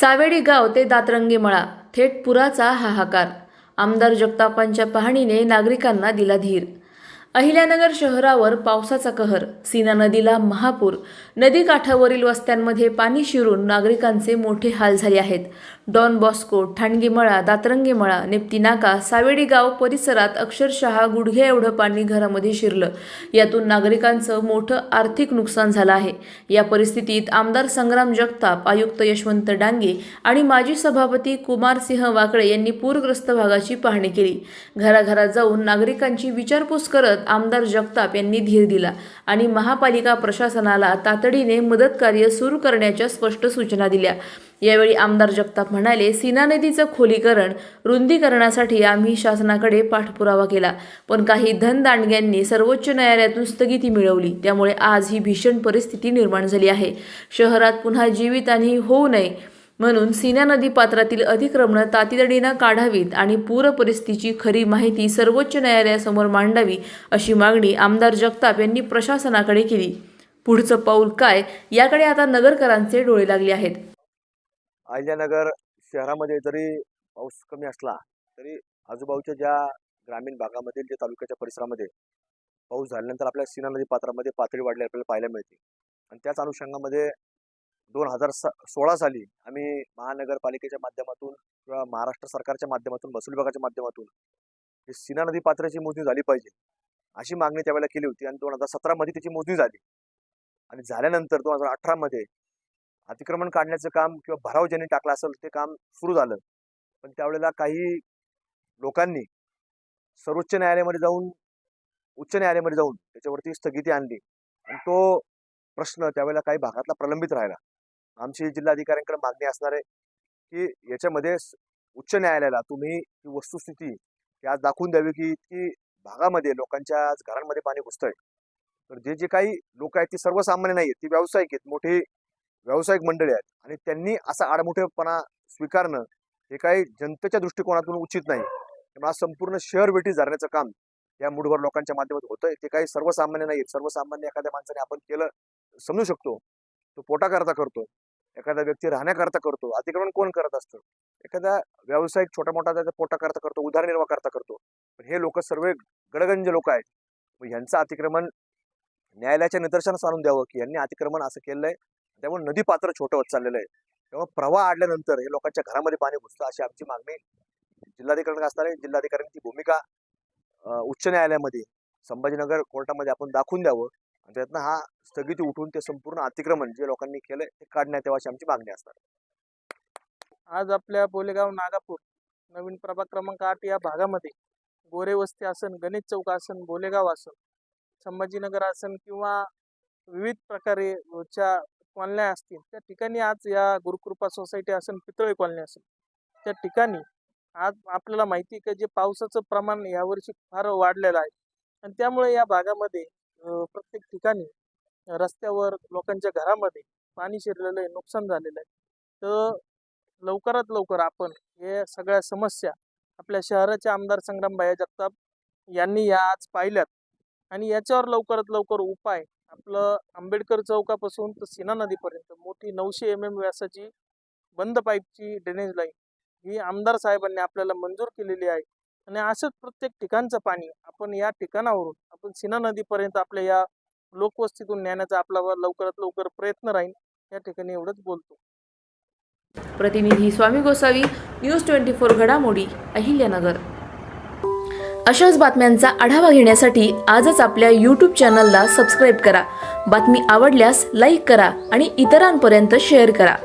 सावेडी गाव ते दातरंगी मळा थेट पुराचा हाहाकार. आमदार जगतापांच्या पाहणीने नागरिकांना दिला धीर. अहिल्यानगर शहरावर पावसाचा कहर. सीना नदीला महापूर. नदीकाठावरील वस्त्यांमध्ये पाणी शिरून नागरिकांचे मोठे हाल झाले आहेत. डॉन बॉस्को ठाणगीमळा दातरंगीमळा नेप्ती नाका सावेडी गाव परिसरात अक्षरशः गुडघे एवढं पाणी घरामध्ये शिरलं. यातून नागरिकांचं मोठं आर्थिक नुकसान झालं आहे. या परिस्थितीत आमदार संग्राम जगताप आयुक्त यशवंत डांगे आणि माजी सभापती कुमारसिंह वाकळे यांनी पूरग्रस्त भागाची पाहणी केली. घराघरात जाऊन नागरिकांची विचारपूस करत आमदार जगताप यांनी धीर दिला आणि महापालिका प्रशासनाला तातडीने मदत कार्य सुरू करण्याच्या स्पष्ट सूचना दिल्या. यावेळी आमदार जगताप म्हणाले सीना नदीचं खोलीकरण रुंदीकरणासाठी आम्ही शासनाकडे पाठपुरावा केला पण काही धनदांडग्यांनी सर्वोच्च न्यायालयातून स्थगिती मिळवली. त्यामुळे आज ही भीषण परिस्थिती निर्माण झाली आहे. शहरात पुन्हा जीवितहानी होऊ नये म्हणून सीना नदी पात्रातील अतिक्रमणं तातडीनं काढावीत आणि पूर परिस्थितीची खरी माहिती सर्वोच्च न्यायालयासमोर मांडावी अशी मागणी आमदार जगताप यांनी प्रशासनाकडे केली. पुढचं पाऊल काय? याकडे आता नगरकरांचे डोळे लागले आहेत. अहिल्यानगर शहरामध्ये जरी पाऊस कमी असला तरी आजूबाजूच्या ज्या ग्रामीण भागामधील जे तालुक्याच्या परिसरामध्ये पाऊस झाल्यानंतर आपल्या सीना नदी पात्रामध्ये पातळी वाढली आपल्याला पाहायला मिळते. आणि त्याच अनुषंगामध्ये दोन हजार स सोळा साली आम्ही महानगरपालिकेच्या माध्यमातून किंवा महाराष्ट्र सरकारच्या माध्यमातून महसूल विभागाच्या माध्यमातून ही सीना नदी पात्राची मोजणी झाली पाहिजे अशी मागणी त्यावेळेला केली होती. आणि दोन हजार सतरामध्ये त्याची मोजणी झाली. आणि झाल्यानंतर दोन हजार अठरामध्ये अतिक्रमण काढण्याचं काम किंवा भराव ज्यांनी टाकला असेल ते काम सुरू झालं. पण त्यावेळेला काही लोकांनी सर्वोच्च न्यायालयामध्ये जाऊन उच्च न्यायालयामध्ये जाऊन त्याच्यावरती स्थगिती आणली. आणि तो प्रश्न त्यावेळेला काही भागातला प्रलंबित राहिला. आमची जिल्हाधिकाऱ्यांकडे मागणी असणार आहे की याच्यामध्ये उच्च न्यायालयाला तुम्ही ही वस्तुस्थिती ही आज दाखवून द्यावी की इतकी भागामध्ये लोकांच्या आज घरांमध्ये पाणी घुसतंय. तर जे जे काही लोक आहेत ती सर्वसामान्य नाही आहेत ती व्यावसायिक आहेत मोठी व्यावसायिक मंडळी आहेत आणि त्यांनी असा आडमोठेपणा स्वीकारणं हे काही जनतेच्या दृष्टिकोनातून उचित नाही. त्यामुळे आज संपूर्ण शहर वेठी धरण्याचं काम या मुठभर लोकांच्या माध्यमातून होतंय. ते काही सर्वसामान्य नाही आहेत. सर्वसामान्य एखाद्या माणसाने आपण केलं समजू शकतो. तो पोटाकरता करतो एखादा व्यक्ती राहण्याकरता करतो अतिक्रमण कोण करत असतं? एखादा व्यावसायिक छोटा मोठा त्याचा पोटाकरता करतो उदारनिर्वाह करता. करतो पण हे लोक सर्व गडगंज लोक आहेत. मग यांचं अतिक्रमण न्यायालयाच्या निदर्शनास आणून द्यावं की यांनी अतिक्रमण असं केलं आहे त्यामुळे नदी पात्र छोटं होत चाललेलं आहे. त्यामुळे प्रवाह आडल्यानंतर हे लोकांच्या घरामध्ये पाणी घुसतं अशी आमची मागणी जिल्हाधिकारी असणार आहे जिल्हाधिकाऱ्यांची भूमिका उच्च न्यायालयामध्ये संभाजीनगर कोर्टामध्ये आपण दाखवून द्यावं. आणि त्यातनं हा स्थगिती उठून ते संपूर्ण अतिक्रमण जे लोकांनी केलंय ते काढण्यात यावं अशी आमची मागणी असणार. आज आपल्या बोलेगाव नागापूर नवीन प्रभाग क्रमांक आठ या भागामध्ये गोरे वस्ती आसन गणेश चौक आसन बोलेगाव आसन संभाजीनगर आसन किंवा विविध प्रकारे च्या कॉलन्या असतील त्या ठिकाणी आज या गुरुकृपा सोसायटी असन पितळे कॉलनी असेल त्या ठिकाणी आज आपल्याला माहिती आहे की जे पावसाचं प्रमाण यावर्षी फार वाढलेलं आहे. आणि त्यामुळे या भागामध्ये प्रत्येक ठिकाणी रस्त्यावर लोकांच्या घरामध्ये पाणी शिरलेलं आहे नुकसान झालेलं आहे. तर लवकरात लवकर आपण हे सगळ्या समस्या आपल्या शहराचे आमदार संग्रामभाई जगताप यांनी या आज पाहिल्यात. आणि याच्यावर लवकरात लवकर उपाय आपलं आंबेडकर चौकापासून तर सीना नदीपर्यंत मोठी नऊशे एम एम व्यासाची बंद पाईपची ड्रेनेज लाईन ही आमदार साहेबांनी आपल्याला मंजूर केलेली आहे. आणि असंच प्रत्येक ठिकाणचं पाणी आपण या ठिकाणावरून आपण सीना नदीपर्यंत आपल्या या लोकवस्तीतून नेण्याचा आपला लवकरात लवकर प्रयत्न राहील या ठिकाणी एवढंच बोलतो. प्रतिनिधी Swami Gosavi news twenty four घडामोडी अहिल्यानगर. अशाच बातम्यांचा आढावा घेण्यासाठी आजच आपल्या यूट्यूब चॅनलला सबस्क्राईब करा. बातमी आवडल्यास लाईक करा आणि इतरांपर्यंत शेअर करा.